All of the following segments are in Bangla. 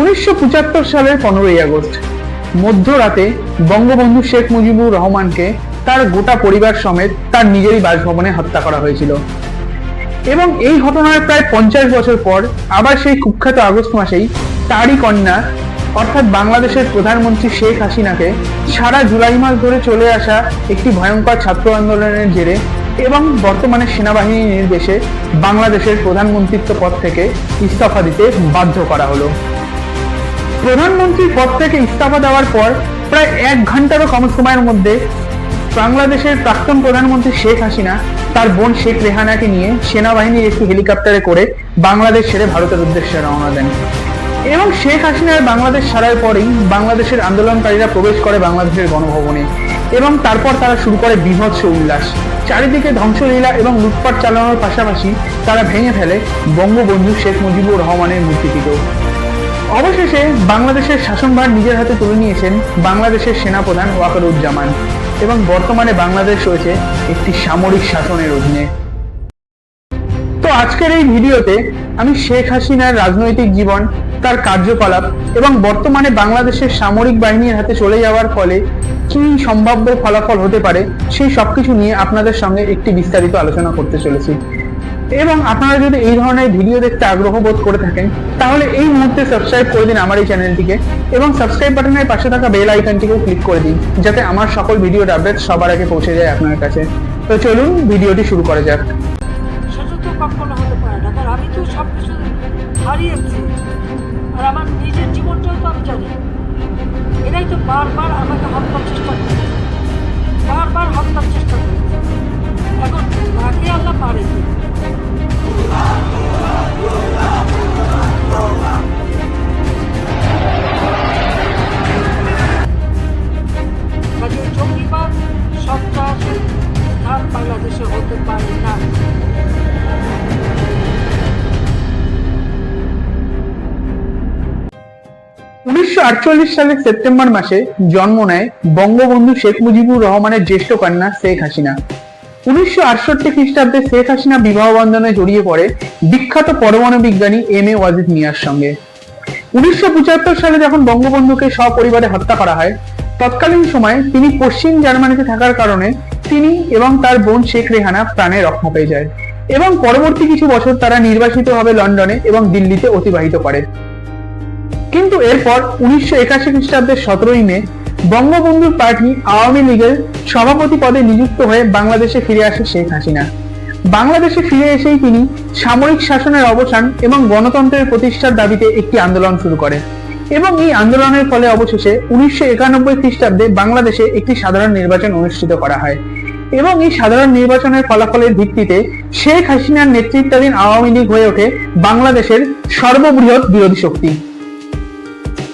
উনিশশো পঁচাত্তর সালের পনেরোই আগস্ট, মধ্যরাতে বঙ্গবন্ধু শেখ মুজিবুর রহমানকে তার গোটা পরিবার সমেত তার নিজেরই বাসভবনে হত্যা করা হয়েছিল। এবং এই ঘটনার প্রায় পঞ্চাশ বছর পর আবার সেই কুখ্যাত আগস্ট মাসেই তারই কন্যা, অর্থাৎ বাংলাদেশের প্রধানমন্ত্রী শেখ হাসিনাকে সারা জুলাই মাস ধরে চলে আসা একটি ভয়ঙ্কর ছাত্র আন্দোলনের জেরে এবং বর্তমানে সেনাবাহিনীর নির্দেশে বাংলাদেশের প্রধানমন্ত্রিত্ব পদ থেকে ইস্তফা দিতে বাধ্য করা হলো। প্রধানমন্ত্রীর পদ থেকে ইস্তফা দেওয়ার পর প্রায় এক ঘন্টারও কম সময়ের মধ্যে বাংলাদেশের প্রাক্তন প্রধানমন্ত্রী শেখ হাসিনা, তার বোন শেখ রেহানাকে নিয়ে সেনাবাহিনীর একটি হেলিকপ্টারে করে বাংলাদেশ ছেড়ে ভারতের উদ্দেশ্যে রওনা দেন। এবং শেখ হাসিনার বাংলাদেশ ছাড়ার পরেই বাংলাদেশের আন্দোলনকারীরা প্রবেশ করে বাংলাদেশের গণভবনে এবং তারপর তারা শুরু করে বিভৎস উল্লাস। চারিদিকে ধ্বংসলীলা এবং লুটপাট চালানোর পাশাপাশি তারা ভেঙে ফেলে বঙ্গবন্ধু শেখ মুজিবুর রহমানের মূর্তিটিকেও। অবশেষে বাংলাদেশের শাসনভার নিজের হাতে তুলে নিয়েছেন বাংলাদেশের সেনাপ্রধান ওয়াকারুজ্জামান। এবং বর্তমানে বাংলাদেশ রয়েছে একটি সামরিক শাসনের অধীনে। তো আজকের এই ভিডিওতে আমি শেখ হাসিনার রাজনৈতিক জীবন, তার কার্যকলাপ এবং বর্তমানে বাংলাদেশের সামরিক বাহিনীর হাতে চলে যাওয়ার ফলে কি সম্ভাব্য ফলাফল হতে পারে, সেই সবকিছু নিয়ে আপনাদের সঙ্গে একটি বিস্তারিত আলোচনা করতে চলেছি। এবং আপনারা যদি এই ধরনের ভিডিও দেখতে আগ্রহ বোধ করে থাকেন, তাহলে এই মুহূর্তে সাবস্ক্রাইব করে দিন আমার এই চ্যানেলটিকে এবং সাবস্ক্রাইব বাটনের পাশে থাকা বেল আইকনটিকেও ক্লিক করে দিন, যাতে আমার সকল ভিডিওর আপডেট সবার আগে পৌঁছে যায় আপনার কাছে। তো চলুন ভিডিওটি শুরু করা যাক। বারবার আমাকে হত্যার চেষ্টা করছে বারবার হত্যার চেষ্টা করছে এখন আল্লাহ পারে বাংলাদেশে হতে উনিশশো সালের সেপ্টেম্বর মাসে জন্ম নেয় বঙ্গবন্ধু শেখ মুজিবুর রহমানের জ্যেষ্ঠ কন্যা শেখ হাসিনা। উনিশশো আটষট্টি খ্রিস্টাব্দে শেখ হাসিনা বিবাহ বন্ধনে জড়িয়ে পড়ে বিখ্যাত পরমাণু বিজ্ঞানী এম এ ওয়াজিদ মিয়ার সঙ্গে। উনিশশো পঁচাত্তর সালে যখন বঙ্গবন্ধুকে সপরিবারে হত্যা করা হয়, তৎকালীন সময়ে তিনি পশ্চিম জার্মানিতে থাকার কারণে তিনি এবং তার বোন শেখ রেহানা প্রাণে রক্ষা পেয়ে যায় এবং পরবর্তী কিছু বছর তারা নির্বাসিতভাবে লন্ডনে এবং দিল্লিতে অতিবাহিত করে। কিন্তু এরপর উনিশশো একাশি খ্রিস্টাব্দের সতেরোই মে বঙ্গবন্ধুর পার্টি আওয়ামী লীগের সভাপতি পদে নিযুক্ত হয়ে বাংলাদেশে ফিরে আসে শেখ হাসিনা। বাংলাদেশে ফিরে এসেই তিনি সামরিক শাসনের অবসান এবং গণতন্ত্রের প্রতিষ্ঠার দাবিতে একটি আন্দোলন শুরু করে এবং এই আন্দোলনের ফলে অবশেষে উনিশশো একানব্বই খ্রিস্টাব্দে বাংলাদেশে একটি সাধারণ নির্বাচন অনুষ্ঠিত করা হয় এবং এই সাধারণ নির্বাচনের ফলাফলের ভিত্তিতে শেখ হাসিনার নেতৃত্বাধীন আওয়ামী লীগ হয়ে ওঠে বাংলাদেশের সর্ববৃহৎ বিরোধী শক্তি।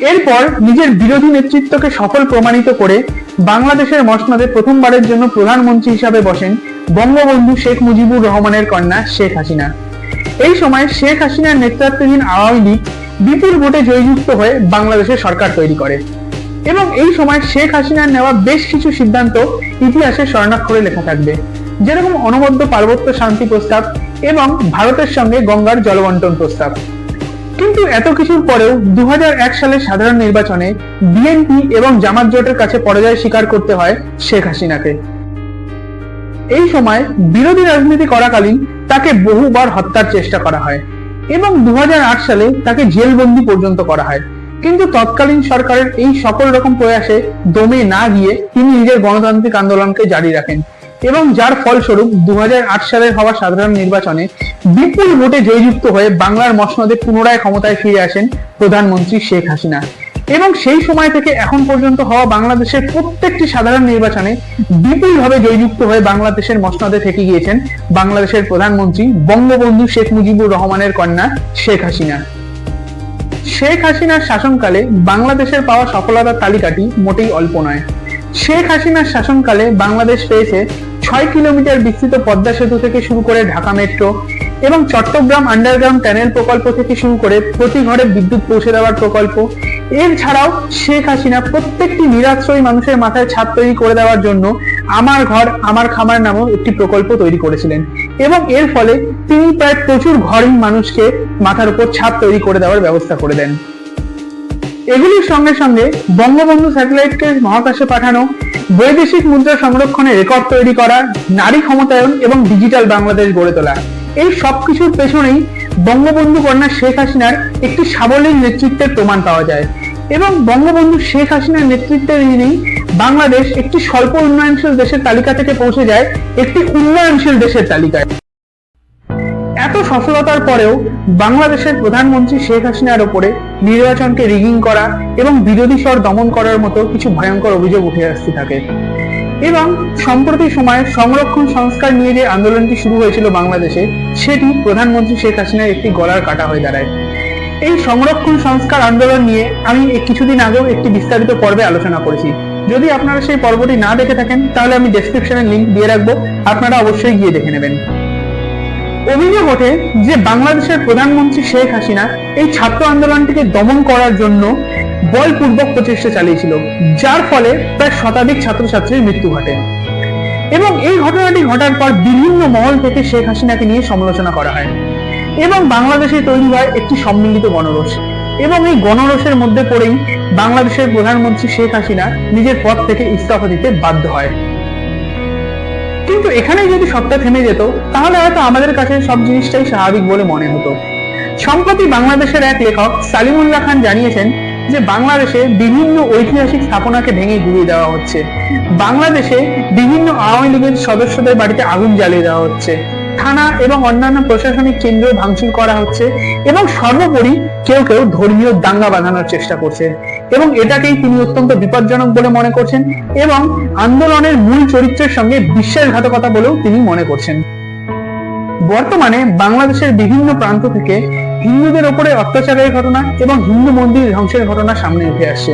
এরপর নিজের বিরোধী নেতৃত্বকে সফল প্রমাণিত করে বাংলাদেশের মসনদে প্রথমবারের জন্য প্রধানমন্ত্রী হিসাবে বসেন বঙ্গবন্ধু শেখ মুজিবুর রহমানের কন্যা শেখ হাসিনা। এই সময় শেখ হাসিনার নেতৃত্বাধীন আওয়ামী লীগ বিপুল ভোটে জয়যুক্ত হয়ে বাংলাদেশের সরকার তৈরি করে। এবং এই সময় শেখ হাসিনার নেওয়া বেশ কিছু সিদ্ধান্ত ইতিহাসে স্বর্ণাক্ষরে লেখা থাকবে। যেরকম অনবদ্য পার্বত্য শান্তি প্রস্তাব এবং ভারতের সঙ্গে গঙ্গার জলবন্টন প্রস্তাব। কিন্তু এত কিছুর পরেও দু সালের সাধারণ নির্বাচনে বিএনপি এবং জামাত জোটের কাছে পরাজয় স্বীকার করতে হয় শেখ হাসিনাকে। এই সময় বিরোধী রাজনীতি করাকালীন তাকে বহুবার হত্যার চেষ্টা করা হয় এবং দু হাজার আট সালে তাকে জেলবন্দি পর্যন্ত করা হয়। কিন্তু তৎকালীন সরকারের এই সকল রকম প্রয়াসে দমে না গিয়ে তিনি নিজের গণতান্ত্রিক আন্দোলনকে জারি রাখেন। এবং যার ফলস্বরূপ দু হাজার আট সালের হওয়া সাধারণ নির্বাচনে বিপুল ভোটে জয়যুক্ত হয়ে বাংলার মসনদে পুনরায় ক্ষমতায় ফিরে আসেন প্রধানমন্ত্রী শেখ হাসিনা। এবং সেই সময় থেকে এখন পর্যন্ত হওয়া বাংলাদেশের প্রত্যেকটি সাধারণ নির্বাচনে বিপুলভাবে জয়যুক্ত হয়ে বাংলাদেশের মসনদে থেকে গিয়েছেন বাংলাদেশের প্রধানমন্ত্রী বঙ্গবন্ধু শেখ মুজিবুর রহমানের কন্যা শেখ হাসিনা। শেখ হাসিনার শাসনকালে বাংলাদেশের পাওয়া সফলতার তালিকাটি মোটেই অল্প নয়। শেখ হাসিনার শাসনকালে বাংলাদেশ পেয়েছে ছয় কিলোমিটার বিস্তৃত পদ্মা সেতু থেকে শুরু করে ঢাকা মেট্রো এবং চট্টগ্রাম আন্ডারগ্রাউন্ড ট্যানেল প্রকল্প থেকে শুরু করে প্রতি ঘরে বিদ্যুৎ পৌঁছে দেওয়ার প্রকল্প। এর ছাড়াও শেখ হাসিনা প্রত্যেকটি নিরাশ্রয়ী মানুষের মাথায় ছাদ তৈরি করে দেওয়ার জন্য আমার ঘর, আমার খামার নামক একটি প্রকল্প তৈরি করেছিলেন এবং এর ফলে তিনি প্রায় প্রচুর ঘরহীন মানুষকে মাথার উপর ছাদ তৈরি করে দেওয়ার ব্যবস্থা করে দেন। এগুলির সঙ্গে সঙ্গে বঙ্গবন্ধু স্যাটেলাইটকে মহাকাশে পাঠানো বৈদেশিক মুদ্রা সংরক্ষণে রেকর্ড তৈরি করা, নারী ক্ষমতায়ন এবং ডিজিটাল বাংলাদেশ গড়ে তোলা। এই সবকিছুর পেছনেই বঙ্গবন্ধু কন্যা শেখ হাসিনার একটি সাবলীল নেতৃত্বের প্রমাণ পাওয়া যায়। এবং বঙ্গবন্ধু শেখ হাসিনার নেতৃত্বের অধীনেই বাংলাদেশ একটি স্বল্প উন্নয়নশীল দেশের তালিকা থেকে পৌঁছে যায়, একটি উন্নয়নশীল দেশের তালিকায়। সফলতার পরেও বাংলাদেশের প্রধানমন্ত্রী শেখ হাসিনার ওপরে নির্বাচনকে রিগিং করা এবং বিরোধী স্বর দমন করার মতো কিছু ভয়ঙ্কর অভিযোগ উঠে আসতে থাকে। এবং সম্প্রতি সময়ে সংরক্ষণ সংস্কার নিয়ে যে আন্দোলনটি শুরু হয়েছিল বাংলাদেশে, সেটি প্রধানমন্ত্রী শেখ হাসিনার একটি গলার কাটা হয়ে দাঁড়ায়। এই সংরক্ষণ সংস্কার আন্দোলন নিয়ে আমি কিছুদিন আগেও একটি বিস্তারিত পর্বে আলোচনা করেছি। যদি আপনারা সেই পর্বটি না দেখে থাকেন, তাহলে আমি ডেসক্রিপশনে লিংক দিয়ে রাখব। আপনারা অবশ্যই গিয়ে দেখে নেবেন। অভিযোগ ওঠে যে বাংলাদেশের প্রধানমন্ত্রী শেখ হাসিনা এই ছাত্র আন্দোলনটিকে দমন করার জন্য বলপূর্বক প্রচেষ্টা চালিয়েছিল, যার ফলে প্রায় শতাধিক ছাত্রছাত্রীর মৃত্যু ঘটে। এবং এই ঘটনাটি ঘটার পর বিভিন্ন মহল থেকে শেখ হাসিনাকে নিয়ে সমালোচনা করা হয়। এবং বাংলাদেশে তৈরি হয় একটি সম্মিলিত গণরোষ। এবং এই গণরোষের মধ্যে পড়েই বাংলাদেশের প্রধানমন্ত্রী শেখ হাসিনা নিজের পদ থেকে ইস্তফা দিতে বাধ্য হয়। কিন্তু এখানে যদি সবটা থেমে যেত, তাহলে হয়তো আমাদের কাছে সব জিনিসটাই স্বাভাবিক বলে মনে হতো। সম্প্রতি বাংলাদেশের এক লেখক সালিমুল্লাহ খান জানিয়েছেন যে বাংলাদেশে বিভিন্ন ঐতিহাসিক স্থাপনাকে ভেঙে গুড়িয়ে দেওয়া হচ্ছে। বাংলাদেশে বিভিন্ন আওয়ামী লীগের সদস্যদের বাড়িতে আগুন জ্বালিয়ে দেওয়া হচ্ছে। থানা এবং অন্যান্য প্রশাসনিক কেন্দ্র ভাঙচুর করা হচ্ছে এবং সর্বোপরি কেউ কেউ ধর্মীয় দাঙ্গা বাঁধানোর চেষ্টা করছে এবং এটাকেই তিনি অত্যন্ত বিপজ্জনক বলে মনে করছেন এবং আন্দোলনের মূল চরিত্রের সঙ্গে বিশ্বাসঘাতকতা বলেও তিনি মনে করছেন। বর্তমানে বাংলাদেশের বিভিন্ন প্রান্ত থেকে হিন্দুদের ওপরে অত্যাচারের ঘটনা এবং হিন্দু মন্দির ধ্বংসের ঘটনা সামনে উঠে আসছে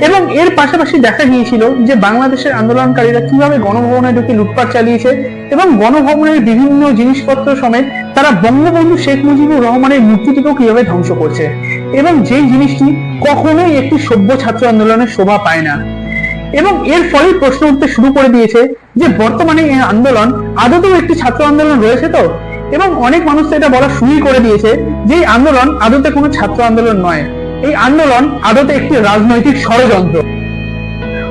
এবং এর পাশাপাশি দেখা গিয়েছিল যে বাংলাদেশের আন্দোলনকারীরা কীভাবে গণভবনে ঢুকে লুটপাট চালিয়েছে এবং গণভবনের বিভিন্ন জিনিসপত্র সমেত তারা বঙ্গবন্ধু শেখ মুজিবুর রহমানের মূর্তিটিকেও কীভাবে ধ্বংস করছে। এবং যেই জিনিসটি কখনোই একটি সভ্য ছাত্র আন্দোলনের শোভা পায় না। এবং এর ফলেই প্রশ্ন উঠতে শুরু করে দিয়েছে যে বর্তমানে এই আন্দোলন, আদতেও একটি ছাত্র আন্দোলন রয়েছে তো? এবং অনেক মানুষ তো এটা বলা শুরুই করে দিয়েছে যে এই আন্দোলন আদতে কোনো ছাত্র আন্দোলন নয়। এই আন্দোলন আদতে একটি রাজনৈতিক ষড়যন্ত্র।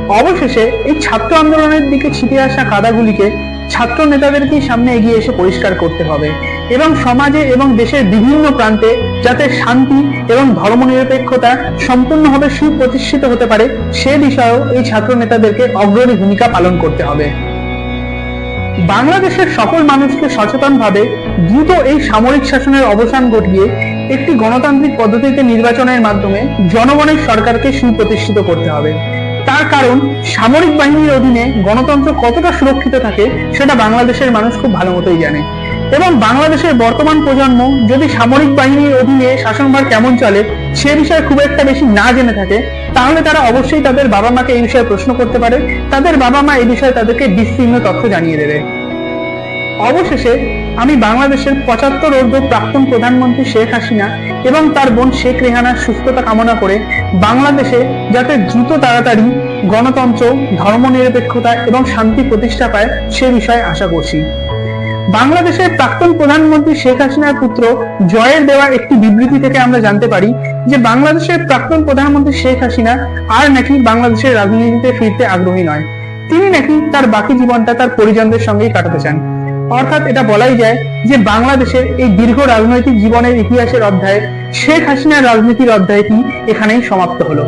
অবশেষে এই ছাত্র আন্দোলনের দিকে ছিটে আসা কাদাগুলিকে ছাত্র নেতাদেরকেই সামনে এগিয়ে এসে পরিষ্কার করতে হবে। এবং সমাজে এবং দেশের বিভিন্ন প্রান্তে যাতে শান্তি এবং ধর্মনিরপেক্ষতা সম্পূর্ণভাবে সুপ্রতিষ্ঠিত হতে পারে, সে বিষয়েও এই ছাত্র নেতাদেরকে অগ্রণী ভূমিকা পালন করতে হবে। বাংলাদেশের সকল মানুষকে সচেতনভাবে দ্রুত এই সামরিক শাসনের অবসান ঘটিয়ে একটি গণতান্ত্রিক পদ্ধতিতে নির্বাচনের মাধ্যমে জনগণের সরকারকে সুপ্রতিষ্ঠিত করতে হবে। তার কারণ সামরিক বাহিনীর অধীনে গণতন্ত্র কতটা সুরক্ষিত থাকে সেটা বাংলাদেশের মানুষ খুব ভালো মতোই জানে। এবং বাংলাদেশের বর্তমান প্রজন্ম যদি সামরিক বাহিনীর অধীনে শাসনভার কেমন চলে সে বিষয়ে খুব একটা বেশি না জেনে থাকে, তাহলে তারা অবশ্যই তাদের বাবা মাকে এই বিষয়ে প্রশ্ন করতে পারে। তাদের বাবা মা এই বিষয়ে তাদেরকে বিস্তীর্ণ তথ্য জানিয়ে দেবে। অবশেষে আমি বাংলাদেশের পঁচাত্তর অর্ধ প্রাক্তন প্রধানমন্ত্রী শেখ হাসিনা এবং তার বোন শেখ রেহানার সুস্থতা কামনা করে বাংলাদেশে যাতে দ্রুত তাড়াতাড়ি গণতন্ত্র, ধর্মনিরপেক্ষতা এবং শান্তি প্রতিষ্ঠা পায় সে বিষয়ে আশা করছি। বাংলাদেশের প্রাক্তন প্রধানমন্ত্রী শেখ হাসিনার পুত্র জয়ের দেওয়া একটি বিবৃতি থেকে আমরা জানতে পারি যে বাংলাদেশের প্রাক্তন প্রধানমন্ত্রী শেখ হাসিনা আর নাকি বাংলাদেশের রাজনীতিতে ফিরতে আগ্রহী নয়। তিনি নাকি তার বাকি জীবনটা তার পরিজনদের সঙ্গেই কাটাতে চান। অর্থাৎ এটা বলাই যায় যে বাংলাদেশের এই দীর্ঘ রাজনৈতিক জীবনের ইতিহাসের অধ্যায়ে শেখ হাসিনার রাজনীতির অধ্যায়টি এখানেই সমাপ্ত হলো।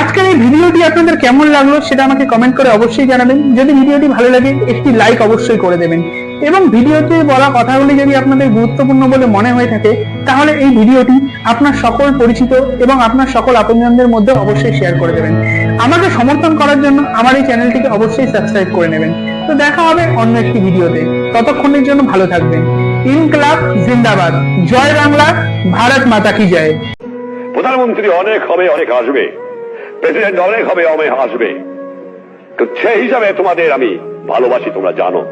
আজকের এই ভিডিওটি আপনাদের কেমন লাগল সেটা আমাকে কমেন্ট করে অবশ্যই জানাবেন। যদি ভিডিওটি ভালো লাগে, একটি লাইক অবশ্যই করে দেবেন। এবং ভিডিওতে বলা কথাগুলি যদি আপনাদের গুরুত্বপূর্ণ বলে মনে হয়ে থাকে, তাহলে এই ভিডিওটি আপনার সকল পরিচিত এবং আপনার সকল আপনজনদের মধ্যে অবশ্যই শেয়ার করে দেবেন। আমাকে সমর্থন করার জন্য আমার এই চ্যানেলটিকে অবশ্যই সাবস্ক্রাইব করে নেবেন। তো দেখা হবে অন্য একটি ভিডিওতে। ততক্ষণের জন্য ভালো থাকবেন। ইনকলাব জিন্দাবাদ। জয় বাংলা, ভারত মাতা কি জয়। প্রধানমন্ত্রী অনেক হবে, অনেক আসবে। প্রেসিডেন্ট অনেক হবে, অনেক আসবে। তো সেই হিসাবে তোমাদের আমি ভালোবাসি, তোমরা জানো।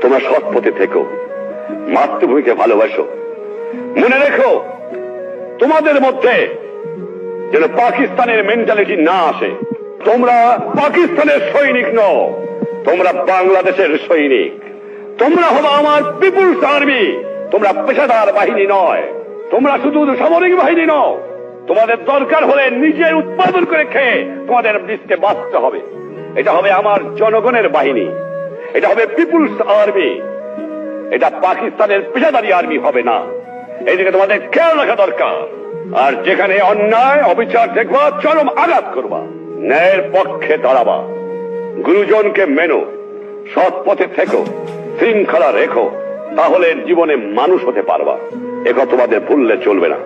তোমরা সৎ পথে থেকো। মাতৃভূমিকে ভালোবাসো। মনে রেখো, তোমাদের মধ্যে যেন পাকিস্তানের মেন্টালিটি না আসে। তোমরা পাকিস্তানের সৈনিক নও, তোমরা বাংলাদেশের সৈনিক। তোমরা হলো আমার পিপুলস আর্মি তোমরা পেশাদার বাহিনী নয়, তোমরা শুধু সামরিক বাহিনী নও। তোমাদের দরকার হলে নিজের উৎপাদন করে খেয়ে তোমাদের দেশকে বাঁচতে হবে। এটা হবে আমার জনগণের বাহিনী। এটা হবে পিপুলস আর্মি এটা পাকিস্তানের পেশাদারি আর্মি হবে না। এদিকে তোমাদের খেয়াল রাখা দরকার। আর যেখানে অন্যায়, অবিচার দেখবা, চরম আঘাত করবা। ন্যায়ের পক্ষে দাঁড়াবা। গুরুজনকে মেনো, সৎ পথে থেকো, শৃঙ্খলা রেখো, তাহলে জীবনে মানুষ হতে পারবা। একথা তোমাদের ভুললে চলবে না।